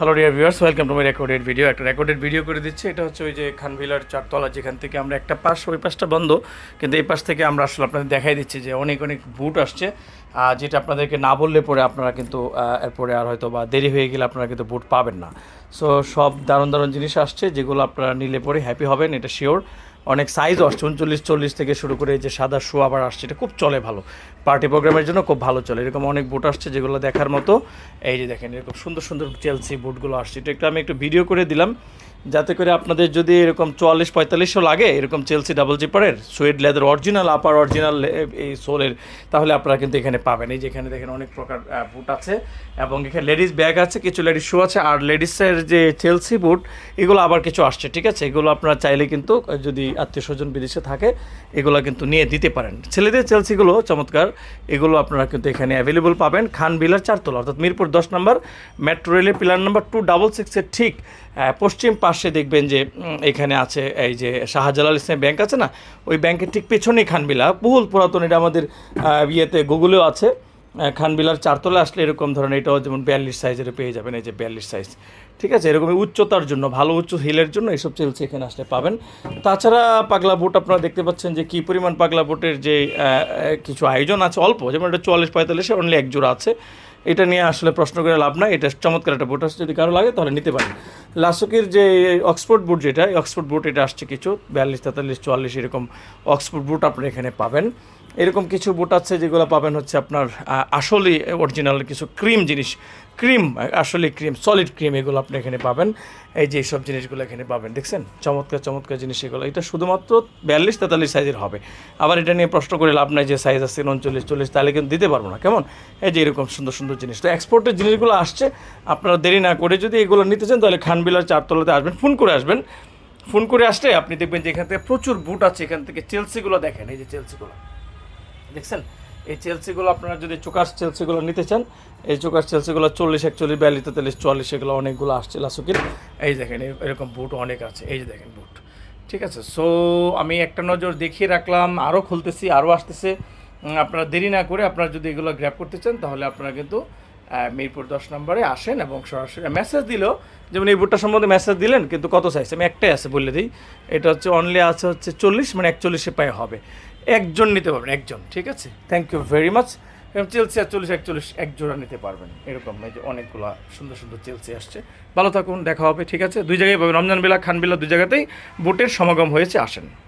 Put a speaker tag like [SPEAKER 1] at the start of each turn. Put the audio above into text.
[SPEAKER 1] Hello dear viewers welcome to my recorded video একটা recorded video করে দিচ্ছে। এটা হচ্ছে ওই যে খানভিলার চারতলা, যেখান থেকে আমরা একটা পাশ, ওই পাশটা বন্ধ। কিন্তু এই পাশ থেকে আমরা আসলে আপনাদের দেখাই দিচ্ছি যে অনেক অনেক বুট আসছে। যেটা আপনাদেরকে না বললে পরে আপনারা কিন্তু এরপরে আর হয়তো বা দেরি হয়ে গেলে আপনারা কিন্তু বুট পাবেন না। সো সব দারুণ দারুণ জিনিস আসছে, যেগুলো আপনারা নিলে পরে হ্যাপি হবেন, এটা শিওর অনেক সাইজ আসছে উনচল্লিশ চল্লিশ থেকে শুরু করে যে সাদা শু আবার আসছে, এটা খুব চলে ভালো। পার্টি প্রোগ্রামের জন্য খুব ভালো চলে। এরকম অনেক বুট আসছে যেগুলো দেখার মতো। এই যে দেখেন, এরকম সুন্দর সুন্দর চেলসি বুটগুলো আসছে। এটা একটু আমি একটু ভিডিও করে দিলাম। যাতে করে আপনাদের যদি এরকম চুয়াল্লিশ পঁয়তাল্লিশশো লাগে, এরকম Chelsea double জিপারের suede leather original upper original এই সোলের, তাহলে আপনারা কিন্তু এখানে পাবেন। এই যে এখানে দেখেন অনেক প্রকার বুট আছে এবং এখানে লেডিস ব্যাগ আছে, কিছু লেডিস শু আছে, আর লেডিসের যে চেলসি বুট এগুলো আবার কিছু আসছে, ঠিক আছে? এগুলো আপনারা চাইলে কিন্তু, যদি আত্মীয় স্বজন বিদেশে থাকে, এগুলো কিন্তু নিয়ে দিতে পারেন। ছেলেদের চেলসিগুলো চমৎকার, এগুলো আপনারা কিন্তু এখানে অ্যাভেলেবল পাবেন। খান বিলার চারতলা, অর্থাৎ মিরপুর দশ নম্বর মেট্রো রেলের পিলার নাম্বার টু ডাবল সিক্সের ঠিক পশ্চিম পাশে দেখবেন যে এখানে আছে এই যে শাহজালাল ইসলামী ব্যাংক আছে না? ওই ব্যাংকের ঠিক পেছনেই খানবিলা। বহুল পুরাতন এটা আমাদের ইয়েতে গুগলেও আছে। খানবিলার চারতলা আসলে এরকম ধরনের এটাও যেমন বিয়াল্লিশ সাইজের পেয়ে যাবেন, এই যে বিয়াল্লিশ সাইজ। ঠিক আছে? এরকম উচ্চতার জন্য, ভালো উচ্চ হিলের জন্য এইসব চেলসি এখানে আসলে পাবেন। তাছাড়া পাগলা বোট আপনারা দেখতে পাচ্ছেন যে, কী পরিমাণ পাগলা বোটের যে কিছু আয়োজন আছে, অল্প, যেমন এটা চুয়াল্লিশ, পঁয়তাল্লিশে অনলি এক জোড়া আছে। এটা নিয়ে আসলে প্রশ্ন করে লাভ নাই। এটা চমৎকার একটা বুট আছে, যদি কারও লাগে তাহলে নিতে পারেন। লাসুকের যে অক্সফোর্ড বুট যেটা অক্সফোর্ড বুট এটা আসছে কিছু বিয়াল্লিশ, তেতাল্লিশ, চুয়াল্লিশ এরকম অক্সফোর্ড বুট আপনি এখানে পাবেন। এরকম কিছু বুট আছে যেগুলো পাবেন হচ্ছে আপনার আসলই অরিজিনাল কিছু ক্রিম জিনিস ক্রিম, আসলে ক্রিম সলিড ক্রিম এগুলো আপনি এখানে পাবেন। এই যে সব জিনিসগুলো এখানে পাবেন, দেখছেন? চমৎকার চমৎকার জিনিস এগুলো। এটা শুধুমাত্র বিয়াল্লিশ, তেতাল্লিশ সাইজের হবে। আবার এটা নিয়ে প্রশ্ন করে লাভ নাই যে সাইজ আছে উনচল্লিশ, চল্লিশ, তাহলে কিন্তু দিতে পারব না। কেমন? এই যে এরকম সুন্দর সুন্দর জিনিস। তো এক্সপোর্টের জিনিসগুলো আসছে। আপনারা দেরি না করে যদি এগুলো নিতে চান, তাহলে খানবিলার চারতলাতে আসবেন, ফোন করে আসবেন। ফোন করে আসলে আপনি দেখবেন যে এখান থেকে প্রচুর বুট আছে। এখান থেকে চেলসিগুলো দেখেন, এই যে চেলসিগুলো দেখছেন? এই চেলসিগুলো আপনারা যদি চোকার চেলসিগুলো নিতে চান, এই চোকার চেলসিগুলো চল্লিশ, একচল্লিশ, বিয়াল্লিশ, তেতাল্লিশ, চুয়াল্লিশ, এগুলো অনেকগুলো আসছে লাসুকির এই দেখেন এরকম বুট অনেক আছে। এই যে দেখেন বুট ঠিক আছে? সো আমি একটা নজর দেখিয়ে রাখলাম। আরও খুলতেছি আরও আসতেছে। আপনারা দেরি না করে আপনারা যদি এগুলো গ্র্যাপ করতে চান, তাহলে আপনারা কিন্তু মিরপুর দশ নম্বরে আসেন এবং সরাসরি মেসেজ দিলেও, যেমন এই বুটটা সম্বন্ধে মেসেজ দিলেন, কিন্তু কত সাইজ আমি একটাই আছে বলে দিই। এটা হচ্ছে অনলি আছে হচ্ছে চল্লিশ মানে একচল্লিশে পায়ে হবে। একজন নিতে পারবেন, একজন, ঠিক আছে? Thank you very much Chelsea আর চল্লিশ একচল্লিশ এক জোড়া নিতে পারবেন। এরকম এই যে অনেকগুলো সুন্দর সুন্দর চেলসি আসছে। ভালো থাকুন, দেখা হবে, ঠিক আছে? দুই জায়গায় পাবেন। রমজান বেলা, খান বিলা, দুই জায়গাতেই বুটের সমাগম হয়েছে, আসেন।